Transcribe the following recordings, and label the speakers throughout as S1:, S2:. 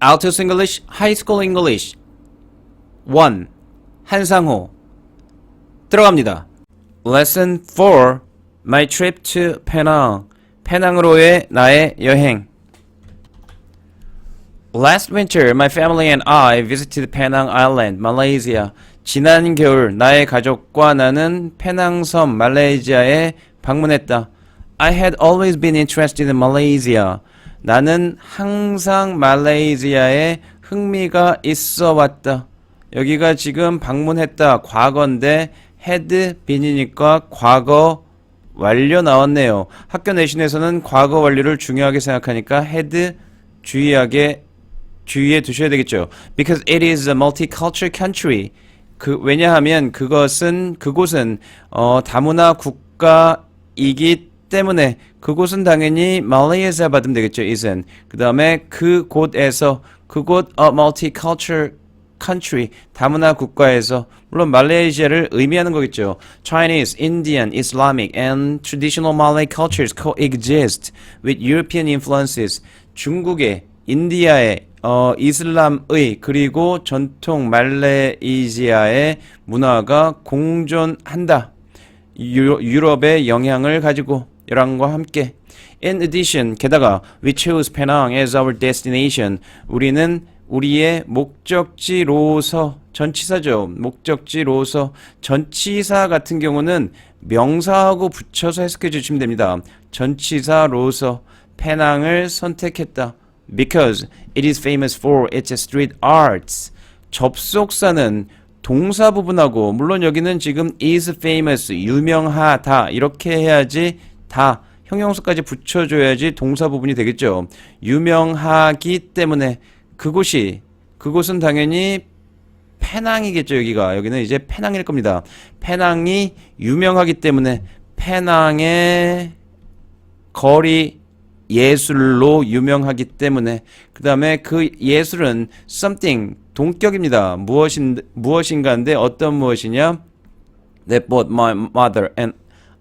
S1: Altos English, High School English. 1. 한상호. 들어갑니다. Lesson 4. My trip to Penang. 페낭으로의 나의 여행. Last winter, my family and I visited Penang Island, Malaysia. 지난 겨울, 나의 가족과 나는 페낭섬, 말레이시아에 방문했다. I had always been interested in Malaysia. 나는 항상 말레이시아에 흥미가 있어 왔다. 여기가 지금 방문했다. 과거인데 had been이니까 과거 완료 나왔네요. 학교 내신에서는 과거 완료를 중요하게 생각하니까 had 주의하게 주의해 두셔야 되겠죠. Because it is a multicultural country. 그 왜냐하면 그것은 그곳은 어, 다문화 국가이기 때문에 그곳은 당연히 말레이시아 받으면 되겠죠. isn't. 그 다음에 그곳에서 그곳 a multicultural country 다문화 국가에서 물론 말레이시아를 의미하는 거겠죠. Chinese, Indian, Islamic and traditional Malay cultures coexist with European influences. 중국의, 인디아의, 어, 이슬람의 그리고 전통 말레이시아의 문화가 공존한다. 유, 유럽의 영향을 가지고 이랑과 함께. In addition, 게다가 we chose Penang as our destination. 우리는 우리의 목적지로서 전치사죠. 목적지로서 전치사 같은 경우는 명사하고 붙여서 해석해 주시면 됩니다. 전치사로서 페낭을 선택했다. Because it is famous for its street arts. 접속사는 동사 부분하고 물론 여기는 지금 is famous 유명하다 이렇게 해야지 다 형용사까지 붙여줘야지 동사 부분이 되겠죠. 유명하기 때문에 그곳이 그곳은 당연히 페낭이겠죠 여기가 여기는 이제 페낭일 겁니다. 페낭이 유명하기 때문에 페낭의 거리 예술로 유명하기 때문에 그 다음에 그 예술은 something 동격입니다. 무엇인 무엇인가인데 어떤 무엇이냐? That both my mother and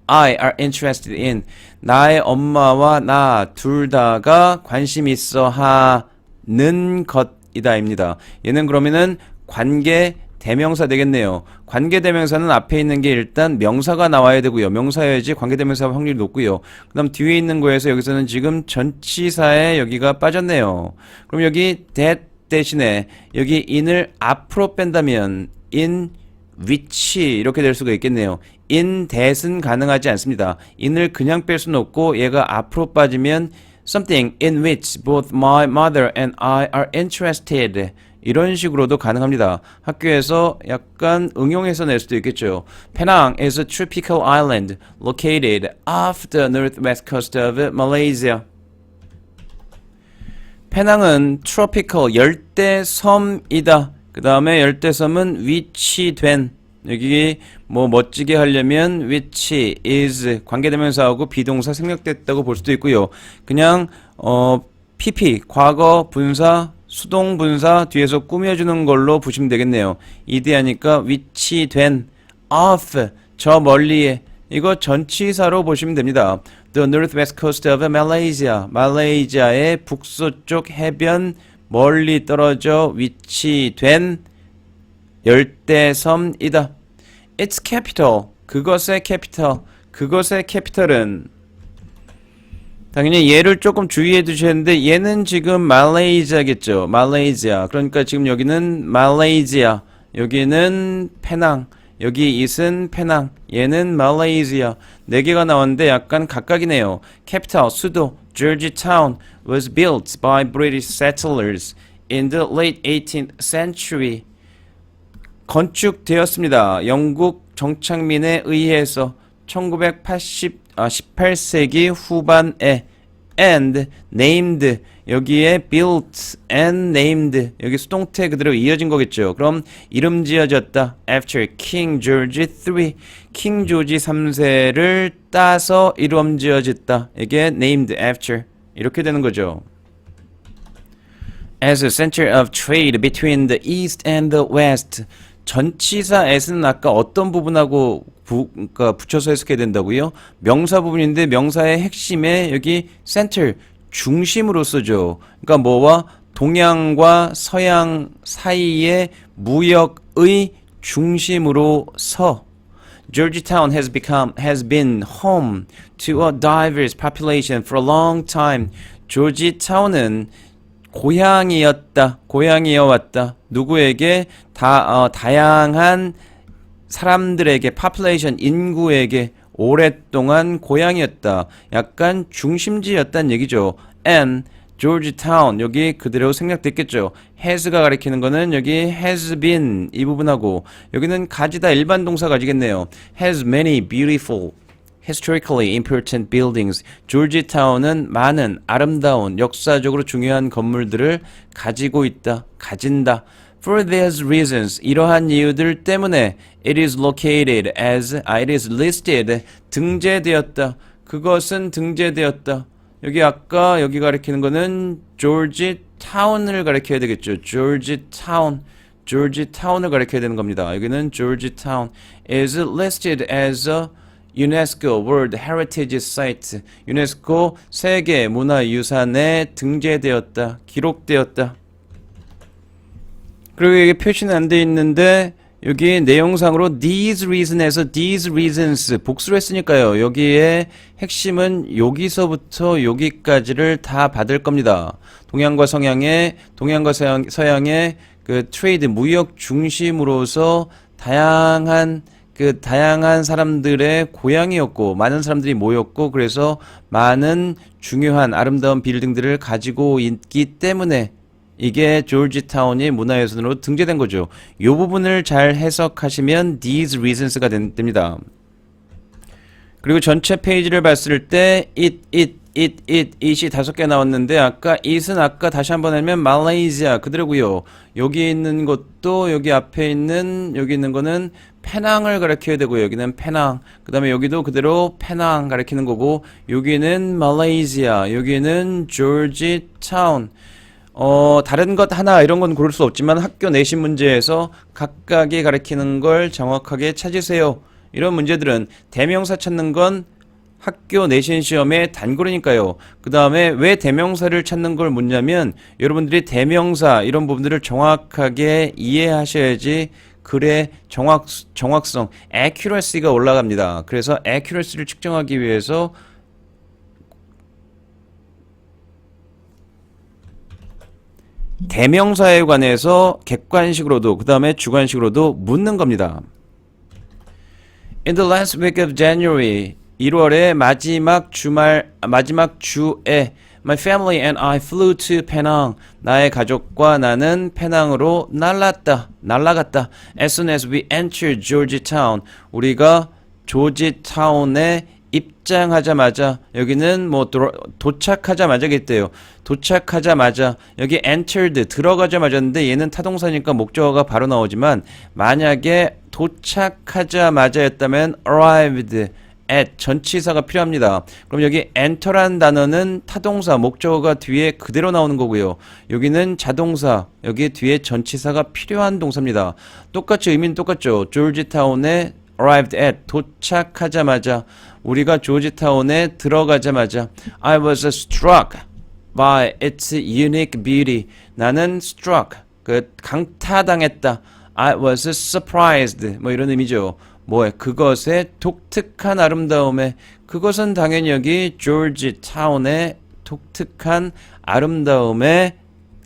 S1: I are interested in 나의 엄마와 나 둘 다가 관심 있어 하는 것이다입니다. 얘는 그러면은 관계 대명사 되겠네요. 관계 대명사는 앞에 있는 게 일단 명사가 나와야 되고요. 명사여야지 관계 대명사 확률이 높고요. 그다음 뒤에 있는 거에서 여기서는 지금 전치사에 여기가 빠졌네요. 그럼 여기 that 대신에 여기 in을 앞으로 뺀다면 in 위치 이렇게 될 수가 있겠네요. In that은 가능하지 않습니다. in을 그냥 뺄 수는 없고 얘가 앞으로 빠지면 something in which both my mother and I are interested 이런 식으로도 가능합니다. 학교에서 약간 응용해서 낼 수도 있겠죠. Penang is a tropical island located off the northwest coast of Malaysia. 페낭은 트로피컬 열대 섬이다. 그 다음에 열대 섬은 위치된 여기 뭐 멋지게 하려면 위치 is 관계대명사하고 비동사 생략됐다고 볼 수도 있고요. 그냥 어 PP 과거 분사 수동 분사 뒤에서 꾸며주는 걸로 보시면 되겠네요. 이대 하니까 위치된 off 저 멀리에 이거 전치사로 보시면 됩니다. The northwest coast of Malaysia. 말레이시아의 북서쪽 해변 멀리 떨어져 위치된 열대섬이다. Its capital. 그것의 capital. 그것의 capital은 당연히 얘를 조금 주의해 두셔야 하는데 얘는 지금 말레이시아겠죠. 말레이시아. 그러니까 지금 여기는 말레이시아. 여기는 페낭. 여기 있은 페낭. 얘는 말레이시아. 네 개가 나왔는데 약간 각각이네요. capital 수도 Georgetown was built by British settlers in the late 18th century. 건축되었습니다. 영국 정착민에 의해서 1980 아, 18세기 후반에 and named 여기에 built and named 여기 수동태 그대로 이어진 거겠죠. 그럼 이름 지어졌다. after King George III 킹 조지 3세를 따서 이름 지어졌다. 이게 named after 이렇게 되는 거죠. as a center of trade between the east and the west 전치사 as는 아까 어떤 부분하고 부, 그러니까 붙여서 해석해야 된다고요? 명사 부분인데 명사의 핵심에 여기 center 중심으로서죠. 그러니까 뭐와 동양과 서양 사이의 무역의 중심으로 서 Georgetown has become has been home to a diverse population for a long time. 조지타운은 고향이었다. 고향이어 왔다. 누구에게 다 어, 다양한 사람들에게 population 인구에게 오랫동안 고향이었다. 약간 중심지였단 얘기죠. And Georgetown 여기 그대로 생략됐겠죠. has가 가리키는 거는 여기 has been 이 부분하고 여기는 가지다 일반 동사 가지겠네요. has many beautiful historically important buildings. 조지타운은 많은 아름다운 역사적으로 중요한 건물들을 가지고 있다. 가진다. For these reasons, 이러한 이유들 때문에 it is located as, 아, it is listed, 등재되었다. 그것은 등재되었다. 여기 아까 여기 가리키는 거는 조지 타운을 가리켜야 되겠죠. 조지 타운. 조지 타운을 가리켜야 되는 겁니다. 여기는 조지 타운 is listed as a UNESCO World Heritage Site. 유네스코 세계 문화유산에 등재되었다. 기록되었다. 그리고 이게 표시는 안 돼 있는데 여기 내용상으로 these reason에서 these reasons 복수를 했으니까요. 여기에 핵심은 여기서부터 여기까지를 다 받을 겁니다. 동양과 성양의 동양과 서양, 서양의 그 트레이드 무역 중심으로서 다양한 그 다양한 사람들의 고향이었고 많은 사람들이 모였고 그래서 많은 중요한 아름다운 빌딩들을 가지고 있기 때문에 이게 조지타운이 문화유산으로 등재된 거죠. 이 부분을 잘 해석하시면 these reasons가 된- 됩니다. 그리고 전체 페이지를 봤을 때 it, it, it, it, it이 다섯 개 나왔는데 아까 it은 아까 다시 한번 하면 말레이시아 그대로고요. 여기 있는 것도 여기 앞에 있는 여기 있는 거는 페낭을 가리켜야 되고요. 여기는 페낭. 그 다음에 여기도 그대로 페낭 가리키는 거고 여기는 말레이시아, 여기는 조지 타운. 어, 다른 것 하나 이런 건 고를 수 없지만 학교 내신 문제에서 각각이 가리키는 걸 정확하게 찾으세요. 이런 문제들은 대명사 찾는 건 학교 내신 시험의 단골이니까요. 그 다음에 왜 대명사를 찾는 걸 묻냐면 여러분들이 대명사 이런 부분들을 정확하게 이해하셔야지 글의 정확, 정확성, accuracy가 올라갑니다. 그래서 accuracy를 측정하기 위해서 대명사에 관해서 객관식으로도 그 다음에 주관식으로도 묻는 겁니다. In the last week of January, 1월의 마지막 주말 아, 마지막 주에 My family and I flew to Penang. 나의 가족과 나는 페낭으로 날랐다. 날아갔다. As soon as we entered Georgetown, 우리가 조지타운에 입장하자마자 여기는 뭐 도, 도착하자마자겠대요. 도착하자마자 여기 entered 들어가자마자인데 얘는 타동사니까 목적어가 바로 나오지만 만약에 도착하자마자였다면 arrived at 전치사가 필요합니다. 그럼 여기 enter란 단어는 타동사 목적어가 뒤에 그대로 나오는 거고요. 여기는 자동사 여기 뒤에 전치사가 필요한 동사입니다. 똑같이 의미는 똑같죠. 조지타운에 arrived at 도착하자마자 우리가 조지타운에 들어가자마자 I was struck by its unique beauty. 나는 struck 그 강타당했다. I was surprised 뭐 이런 의미죠. 뭐에 그것의 독특한 아름다움에 그것은 당연히 여기 조지 타운의 독특한 아름다움에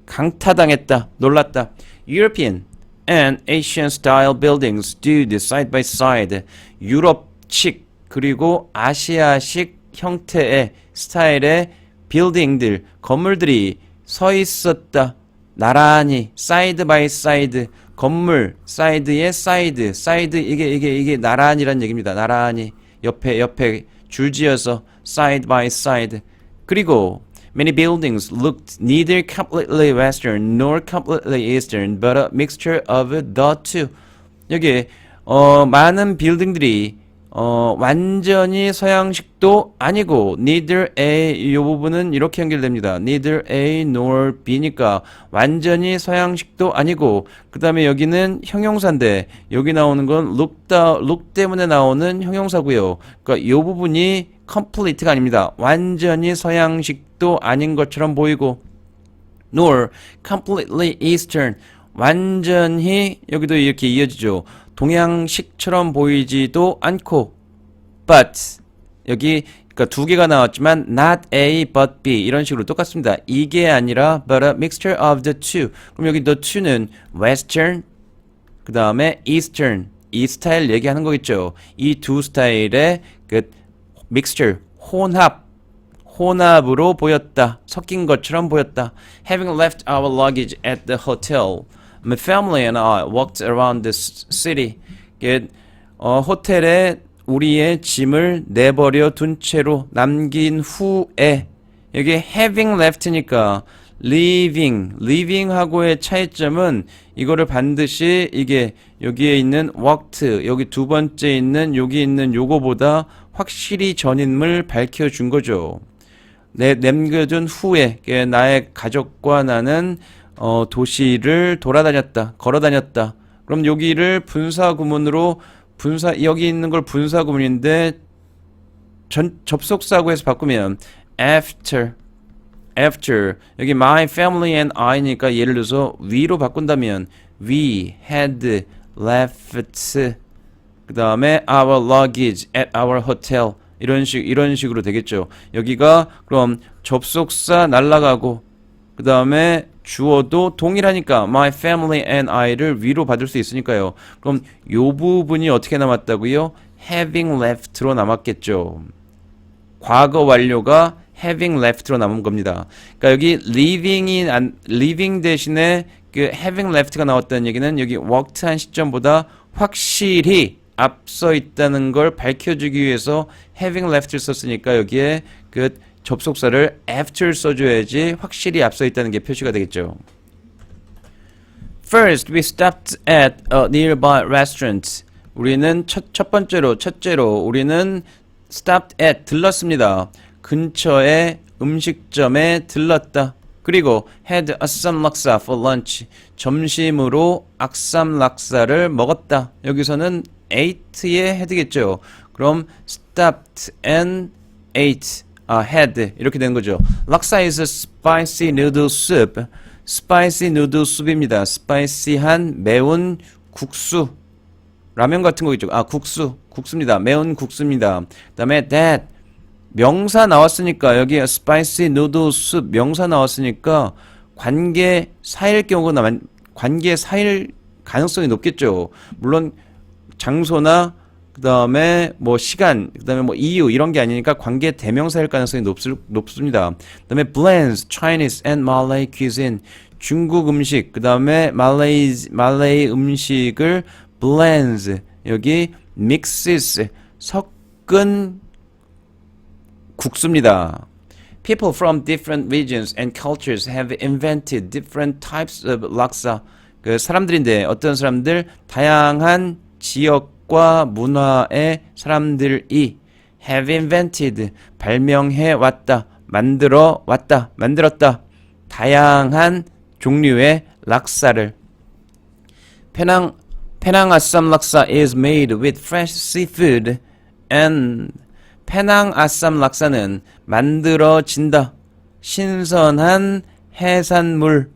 S1: 강타당했다. 놀랐다. European and Asian style buildings stood side by side. 유럽식 그리고 아시아식 형태의 스타일의 빌딩들 건물들이 서 있었다. 나란히 사이드 바이 사이드 건물 사이드에 사이드 사이드 이게 이게 이게 나란히란 얘기입니다. 나란히 옆에 옆에 줄지어서 side by side 그리고 many buildings looked neither completely western nor completely eastern but a mixture of the two 여기 어 많은 빌딩들이 어 완전히 서양식도 아니고 neither A 이 부분은 이렇게 연결됩니다. neither A nor B니까 완전히 서양식도 아니고 그 다음에 여기는 형용사인데 여기 나오는 건 look 다 look 때문에 나오는 형용사고요. 그러니까 이 부분이 complete가 아닙니다. 완전히 서양식도 아닌 것처럼 보이고 nor completely eastern. 완전히 여기도 이렇게 이어지죠. 동양식처럼 보이지도 않고 but 여기 그러니까 두 개가 나왔지만 not A but B 이런 식으로 똑같습니다. 이게 아니라 but a mixture of the two. 그럼 여기 the two는 western 그 다음에 eastern 이 스타일 얘기하는 거겠죠. 이 두 스타일의 그 mixture 혼합 혼합으로 보였다. 섞인 것처럼 보였다. Having left our luggage at the hotel, my family and I walked around the s- city. 이게, 어, 호텔에 우리의 짐을 내버려 둔 채로 남긴 후에 여기 having left니까 leaving, leaving하고의 차이점은 이거를 반드시 이게 여기에 있는 walked, 여기 두 번째 있는 여기 있는 요거보다 확실히 전인물 밝혀준 거죠. 내 남겨둔 후에 그 나의 가족과 나는 어, 도시를 돌아다녔다, 걸어다녔다. 그럼 여기를 분사 구문으로 분사 여기 있는 걸 분사 구문인데 전 접속사구에서 바꾸면 after after 여기 my family and I니까 예를 들어서 we로 바꾼다면 we had left 그 다음에 our luggage at our hotel 이런 식 이런 식으로 되겠죠. 여기가 그럼 접속사 날라가고 그 다음에 주어도 동일하니까 my family and I를 위로 받을 수 있으니까요. 그럼 요 부분이 어떻게 남았다고요? having left로 남았겠죠. 과거 완료가 having left로 남은 겁니다. 그러니까 여기 leaving이 안, leaving 대신에 그 having left가 나왔다는 얘기는 여기 walked 한 시점보다 확실히 앞서 있다는 걸 밝혀주기 위해서 having left를 썼으니까 여기에 그 접속사를 after 써줘야지 확실히 앞서 있다는 게 표시가 되겠죠. First, we stopped at a nearby restaurant. 우리는 첫, 첫 번째로, 첫째로, 우리는 stopped at, 들렀습니다. 근처에 음식점에 들렀다. 그리고 had assam laksa for lunch. 점심으로 악삼 락사를 먹었다. 여기서는 ate에 head겠죠. 그럼 stopped and ate. 아, had 이렇게 되는 거죠. 락사 is a spicy noodle soup. spicy noodle soup입니다. spicy한 매운 국수. 라면 같은 거 있죠. 아, 국수. 국수입니다. 매운 국수입니다. 그다음에 that 명사 나왔으니까 여기 spicy noodle soup 명사 나왔으니까 관계 사일 경우가 나 관계 사일 가능성이 높겠죠. 물론 장소나 그다음에 뭐 시간, 그다음에 뭐 이유 이런 게 아니니까 관계 대명사일 가능성이 높, 높습니다. 그다음에 blends Chinese and Malay cuisine 중국 음식, 그다음에 말레이 말레이 음식을 blends 여기 mixes 섞은 국수입니다. People from different regions and cultures have invented different types of laksa. 그 사람들인데 어떤 사람들 다양한 지역 과 문화의 사람들이 have invented 발명해 왔다, 만들어 왔다, 만들었다. 다양한 종류의 락사를 페낭 페낭 아쌈 락사 is made with fresh seafood and 페낭 아쌈 락사는 만들어진다. 신선한 해산물을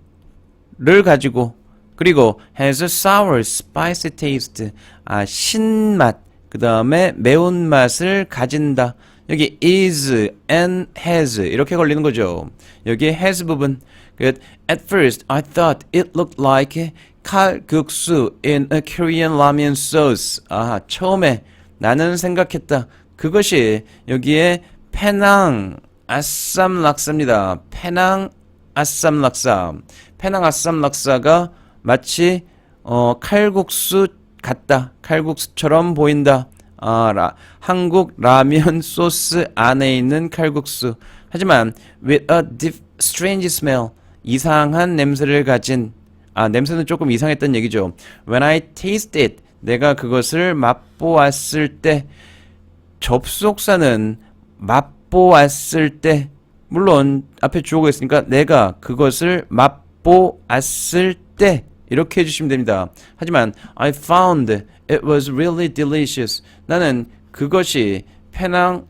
S1: 가지고 그리고 has a sour spicy taste. 아 신맛 그 다음에 매운맛을 가진다. 여기 is and has 이렇게 걸리는 거죠. 여기 has 부분. At first I thought it looked like 칼국수 in a Korean ramen sauce. 아, 처음에 나는 생각했다. 그것이 여기에 페낭 아쌈 락사입니다. 페낭 아쌈 락사. 페낭 아쌈 락사가 마치 어, 칼국수 같다. 칼국수처럼 보인다. 아, 라, 한국 라면 소스 안에 있는 칼국수. 하지만 with a deep, strange smell. 이상한 냄새를 가진 아, 냄새는 조금 이상했던 얘기죠. When I tasted 내가 그것을 맛보았을 때 접속사는 맛보았을 때 물론 앞에 주어가 있으니까 내가 그것을 맛보았을 때 이렇게 해주시면 됩니다. 하지만 I found it was really delicious. 나는 그것이 페낭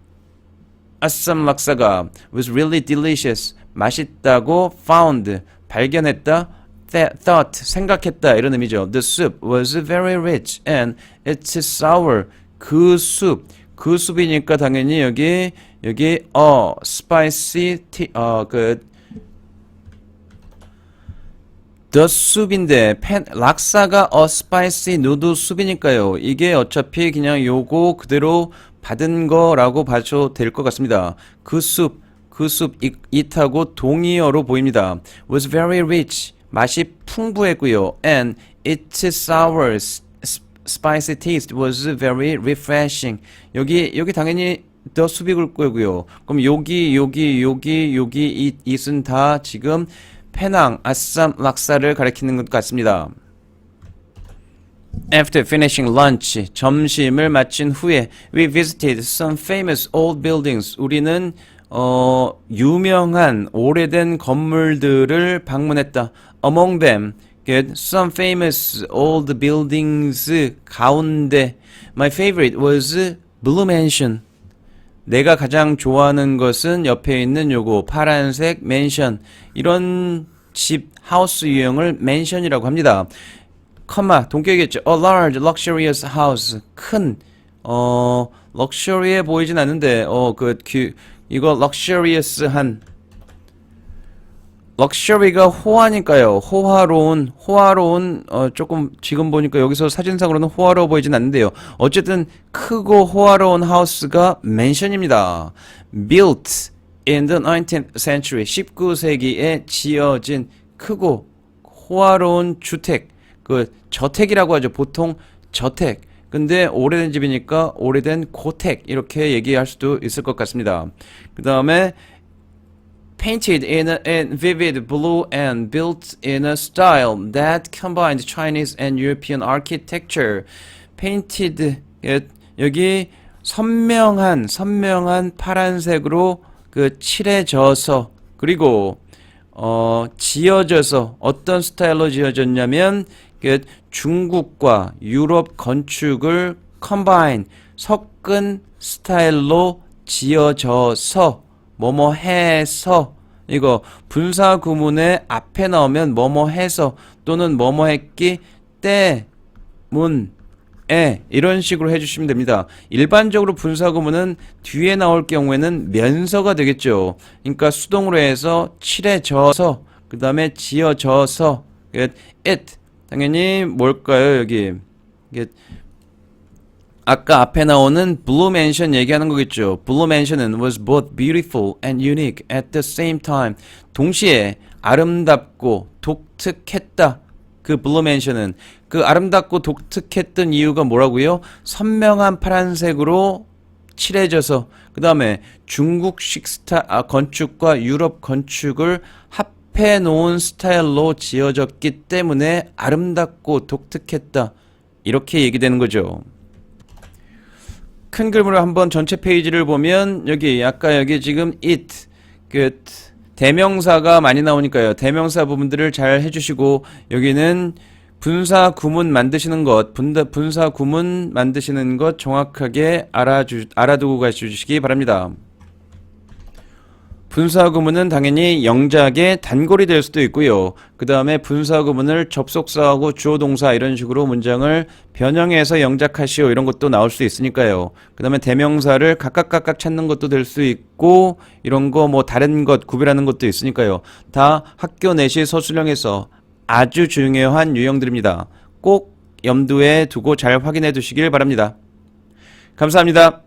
S1: 아쌈 락사가 was really delicious. 맛있다고 found 발견했다. Thought 생각했다 이런 의미죠. The soup was very rich and it's sour. 그 숲, 그 숲이니까 당연히 여기 여기 어 spicy tea, 어그 The soup인데 펜, 락사가 a spicy noodle soup이니까요. 이게 어차피 그냥 요거 그대로 받은 거라고 봐도 될 것 같습니다. 그 숲, 그 숲, 이- it하고 동의어로 보입니다. was very rich, 맛이 풍부했고요. and its sour, spicy taste was very refreshing. 여기 여기 당연히 the 숲이 글 거고요. 그럼 여기 여기 여기 여기 이 it은 다 지금 페낭, 아쌈, 락사를 가리키는 것 같습니다. After finishing lunch, 점심을 마친 후에 we visited some famous old buildings. 우리는 어, 유명한 오래된 건물들을 방문했다. Among them, good, some famous old buildings 가운데 my favorite was Blue Mansion. 내가 가장 좋아하는 것은 옆에 있는 요거 파란색 맨션 이런 집 하우스 유형을 맨션이라고 합니다. 컴마 동격이겠죠. A large luxurious house 큰 어 럭셔리해 보이진 않는데 어그 이거 luxurious한 럭셔리가 호화니까요. 호화로운, 호화로운, 어, 조금, 지금 보니까 여기서 사진상으로는 호화로워 보이진 않는데요. 어쨌든, 크고 호화로운 하우스가 맨션입니다. Built in the 19th century, 19세기에 지어진 크고 호화로운 주택, 그, 저택이라고 하죠. 보통 저택. 근데 오래된 집이니까 오래된 고택, 이렇게 얘기할 수도 있을 것 같습니다. 그 다음에, painted in a in vivid blue and built in a style that combined Chinese and European architecture. painted 예, 여기 선명한 선명한 파란색으로 그 칠해져서 그리고 어 지어져서 어떤 스타일로 지어졌냐면 그 중국과 유럽 건축을 combine 섞은 스타일로 지어져서 뭐뭐 해서 이거 분사 구문의 앞에 나오면 뭐뭐 해서 또는 뭐뭐 했기 때문에 이런 식으로 해주시면 됩니다. 일반적으로 분사 구문은 뒤에 나올 경우에는 면서가 되겠죠. 그러니까 수동으로 해서 칠해져서 그 다음에 지어져서 it 당연히 뭘까요 여기 아까 앞에 나오는 블루 맨션 얘기하는 거겠죠. 블루 맨션은 was both beautiful and unique at the same time. 동시에 아름답고 독특했다. 그 블루 맨션은 그 아름답고 독특했던 이유가 뭐라고요? 선명한 파란색으로 칠해져서 그 다음에 중국식 스타 아, 건축과 유럽 건축을 합해 놓은 스타일로 지어졌기 때문에 아름답고 독특했다. 이렇게 얘기되는 거죠. 큰 그림으로 한번 전체 페이지를 보면 여기 아까 여기 지금 it 그 대명사가 많이 나오니까요. 대명사 부분들을 잘 해주시고 여기는 분사 구문 만드시는 것, 분다, 분사 구문 만드시는 것 정확하게 알아주, 알아두고 가주시기 바랍니다. 분사 구문은 당연히 영작의 단골이 될 수도 있고요. 그 다음에 분사 구문을 접속사하고 주어 동사 이런 식으로 문장을 변형해서 영작하시오 이런 것도 나올 수 있으니까요. 그 다음에 대명사를 각각 각각 찾는 것도 될 수 있고 이런 거 뭐 다른 것 구별하는 것도 있으니까요. 다 학교 내시 서술형에서 아주 중요한 유형들입니다. 꼭 염두에 두고 잘 확인해 두시길 바랍니다. 감사합니다.